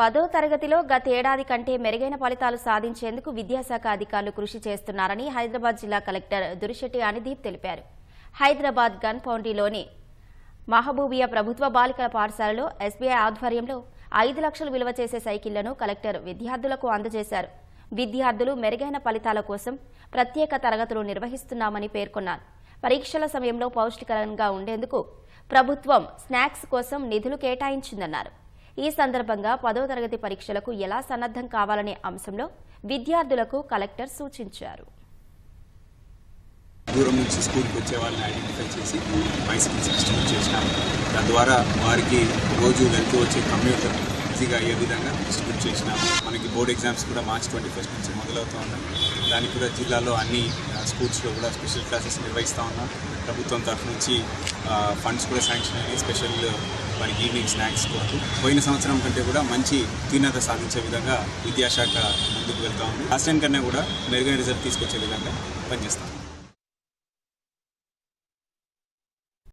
పదో తరగతిలో గతేడాది కంటే మెరుగైన ఫలితాలు సాధించేందుకు విద్యాశాఖ అధికారులు కృషి చేస్తున్నారని హైదరాబాద్ జిల్లా కలెక్టర్ దురిశెట్టి అనిదీప్ తెలిపారు. హైదరాబాద్ గన్ ఫౌండ్రీలోని మహబూబియా ప్రభుత్వ బాలికల పాఠశాలలో ఎస్బీఐ ఆధ్వర్యంలో ఐదు లక్షలు విలువ చేసే సైకిళ్ళను కలెక్టర్ విద్యార్థులకు అందజేశారు. విద్యార్థులు మెరుగైన ఫలితాల కోసం ప్రత్యేక తరగతులు నిర్వహిస్తున్నామని పేర్కొన్నారు. పరీక్షల సమయంలో పౌష్టికరంగా ఉండేందుకు ప్రభుత్వం స్నాక్స్ కోసం నిధులు కేటాయించిందన్నారు. ఈ సందర్భంగా పదో తరగతి పరీక్షలకు ఎలా సన్నద్ధం కావాలనే అంశంలో విద్యార్థులకు కలెక్టర్ సూచించారు. దూరం నుంచి స్కూల్కి వచ్చే వాళ్ళని ఐడెంటిఫై చేసి బైసికల్ సిస్టమ్ చేసినాం. దాని ద్వారా వారికి రోజు వెళ్తూ వచ్చే కమ్యూటర్ ఈజీగా అయ్యే విధంగా డిస్ట్రిబ్యూట్ చేసినాము. మనకి బోర్డ్ ఎగ్జామ్స్ కూడా మార్చ్ ట్వంటీ ఫస్ట్ నుంచి మొదలవుతూ ఉన్నాయి. దానికి కూడా జిల్లాలో అన్ని స్కూల్స్లో కూడా స్పెషల్ క్లాసెస్ నిర్వహిస్తూ ఉన్నాం. ప్రభుత్వం తరఫు నుంచి ఫండ్స్ కూడా శాంక్షన్ అయ్యి స్పెషల్ మనకి ఈవినింగ్ స్నాక్స్ కొరకు పోయిన సంవత్సరం కంటే కూడా మంచి తీవ్రత సాధించే విధంగా విద్యాశాఖ ముందుకు వెళ్తా ఉంది. లాస్ట్ టైం కన్నా కూడా మెరుగైన రిజల్ట్ తీసుకొచ్చే విధంగా పనిచేస్తాం